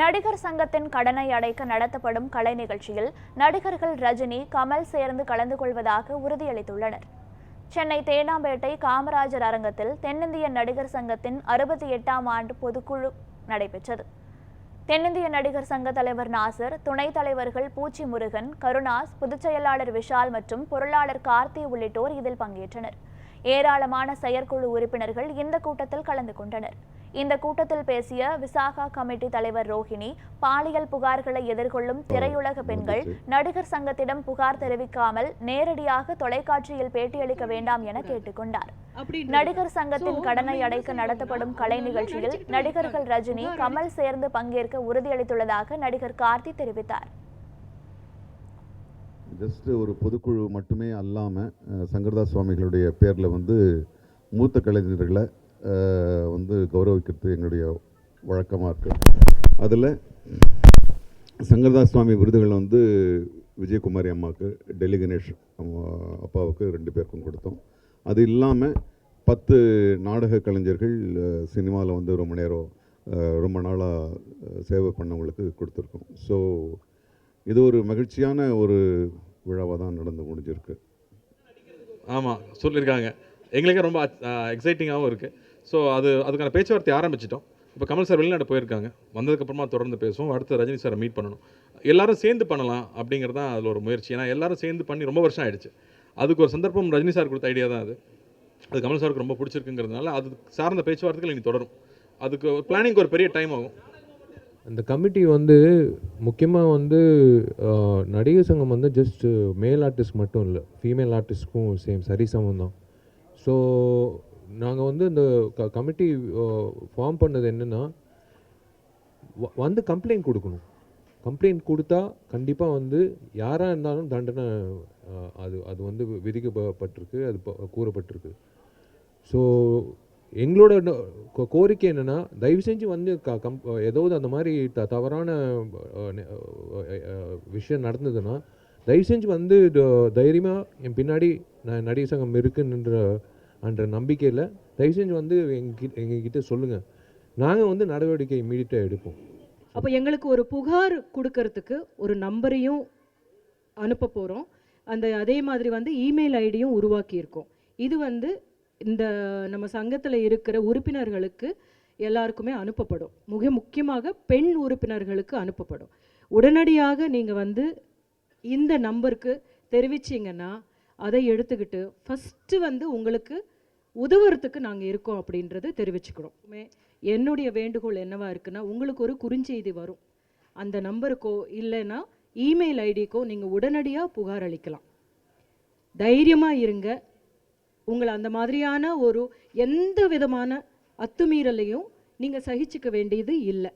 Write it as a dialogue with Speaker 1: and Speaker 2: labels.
Speaker 1: நடிகர் சங்கத்தின் கடனை அடைக்க நடத்தப்படும் கலை நிகழ்ச்சியில் நடிகர்கள் ரஜினி கமல் சேர்ந்து கலந்து கொள்வதாக உறுதியளித்துள்ளனர். சென்னை தேனாம்பேட்டை காமராஜர் அரங்கத்தில் தென்னிந்திய நடிகர் சங்கத்தின் அறுபத்தி எட்டாம் ஆண்டு பொதுக்குழு நடைபெற்றது. தென்னிந்திய நடிகர் சங்க தலைவர் நாசர் துணைத் தலைவர்கள் பூச்சி முருகன் கருணாஸ் பொதுச் செயலாளர் விஷால் மற்றும் பொருளாளர் கார்த்தி உள்ளிட்டோர் இதில் பங்கேற்றனர். ஏராளமான செயற்குழு உறுப்பினர்கள் இந்த கூட்டத்தில் கலந்து கொண்டனர் இந்த கூட்டத்தில் பேசிய விசாகா கமிட்டி தலைவர் ரோஹிணி பாலியல் புகார்களை எதிர்கொள்ளும் திரையுலக பெண்கள் நடிகர் சங்கத்திடம் புகார் தெரிவிக்காமல் நேரடியாக தொலைக்காட்சியில் பேட்டியளிக்க வேண்டாம் என கேட்டுக்கொண்டார். நடிகர் சங்கத்தின் கடனை அடைக்க நடத்தப்படும் கலை நிகழ்ச்சியில் நடிகர்கள். ரஜினி கமல் சேர்ந்து பங்கேற்க உறுதியளித்துள்ளதாக நடிகர் கார்த்தி தெரிவித்தார்
Speaker 2: ஜஸ்ட் ஒரு பொதுக்குழு மட்டுமே அல்லாமல் சங்கரதாஸ் சுவாமிகளுடைய பேரில் வந்து மூத்த கலைஞர்களை வந்து கௌரவிக்கிறது எங்களுடைய வழக்கமாக இருக்குது அதில் சங்கரதாஸ் சுவாமி விருதுகள் வந்து விஜயகுமாரி அம்மாவுக்கு டெல்லி கணேஷ் அப்பாவுக்கு ரெண்டு பேருக்கும் கொடுத்தோம். அது இல்லாமல் பத்து நாடக கலைஞர்கள் சினிமாவில் வந்து ரொம்ப நேரம் ரொம்ப நாளாக சேவை பண்ணவங்களுக்கு கொடுத்துருக்கோம். ஸோ இது ஒரு மகிழ்ச்சியான ஒரு விழாவாக தான் நடந்து முடிஞ்சிருக்கு.
Speaker 3: ஆமாம் சொல்லியிருக்காங்க எங்களுக்கே ரொம்ப எக்ஸைட்டிங்காகவும் இருக்குது ஸோ அது அதுக்கான பேச்சுவார்த்தை ஆரம்பிச்சிட்டோம். இப்போ கமல் சார் வெளிநாடு போயிருக்காங்க. வந்ததுக்கப்புறமா தொடர்ந்து பேசுவோம். அடுத்து ரஜினி சாரை மீட் பண்ணணும். எல்லாரும் சேர்ந்து பண்ணலாம் அப்படிங்கிறது தான் அதில் ஒரு முயற்சி. ஏன்னா எல்லாரும் சேர்ந்து பண்ணி ரொம்ப வருஷம் ஆயிடுச்சு. அதுக்கு ஒரு சந்தர்ப்பம் ரஜினி சார் கொடுத்த ஐடியா தான் அது. அது கமல் சாருக்கு ரொம்ப பிடிச்சிருக்குங்கிறதுனால அது சார்ந்த பேச்சுவார்த்தைகள் இனி தொடரும். அதுக்கு பிளானிங்க்கு ஒரு பெரிய டைம் ஆகும்.
Speaker 4: அந்த கமிட்டி வந்து முக்கியமாக வந்து நடிகர் சங்கம் வந்து ஜஸ்ட் மேல் ஆர்டிஸ்ட் மட்டும் இல்லை. ஃபீமேல் ஆர்டிஸ்ட்க்கும் சேம் சரிசமம் தான். ஸோ நாங்கள் வந்து இந்த க கமிட்டி ஃபார்ம் பண்ணது என்னென்னா வந்து கம்ப்ளைண்ட் கொடுக்கணும். கம்ப்ளைண்ட் கொடுத்தா கண்டிப்பாக வந்து யாராக இருந்தாலும் தண்டனை அது அது வந்து விதிக்கப்பட்டிருக்கு அது கூறப்பட்டிருக்கு. ஸோ எங்களோட கோ- கோரிக்கை என்னென்னா தயவு செஞ்சு வந்து க கம் ஏதாவது அந்த மாதிரி த தவறான விஷயம் நடந்ததுன்னா தயவு செஞ்சு வந்து தைரியமாக என் பின்னாடி நான் நடிகர் சங்கம் இருக்குன்ற என்ற நம்பிக்கையில் தயவு செஞ்சு வந்து எங்க எங்ககிட்ட சொல்லுங்கள் நாங்கள் வந்து நடவடிக்கை இமீடியட்டாக எடுப்போம்.
Speaker 5: அப்போ எங்களுக்கு ஒரு புகார் கொடுக்கறதுக்கு ஒரு நம்பரையும் அனுப்ப போகிறோம் அந்த அதே மாதிரி வந்து இமெயில் ஐடியும் உருவாக்கியிருக்கோம். இது வந்து இந்த நம்ம சங்கத்தில் இருக்கிற உறுப்பினர்களுக்கு எல்லாருக்குமே அனுப்பப்படும். மிக முக்கியமாக பெண் உறுப்பினர்களுக்கு அனுப்பப்படும். உடனடியாக நீங்கள் வந்து இந்த நம்பருக்கு தெரிவிச்சிங்கன்னா அதை எடுத்துக்கிட்டு ஃபஸ்ட்டு வந்து உங்களுக்கு உதவுறதுக்கு நாங்கள் இருக்கோம் அப்படின்றத தெரிவிச்சுக்கிறோம் மே- என்னுடைய வேண்டுகோள் என்னவாக இருக்குன்னா உங்களுக்கு ஒரு குறுஞ்செய்தி வரும். அந்த நம்பருக்கோ இல்லைன்னா இமெயில் ஐடிக்கோ நீங்கள் உடனடியாக புகார் அளிக்கலாம். தைரியமாக இருங்க. உங்களை அந்த மாதிரியான ஒரு எந்த விதமான அத்துமீறலையும் நீங்கள் சகிச்சுக்க வேண்டியது இல்லை.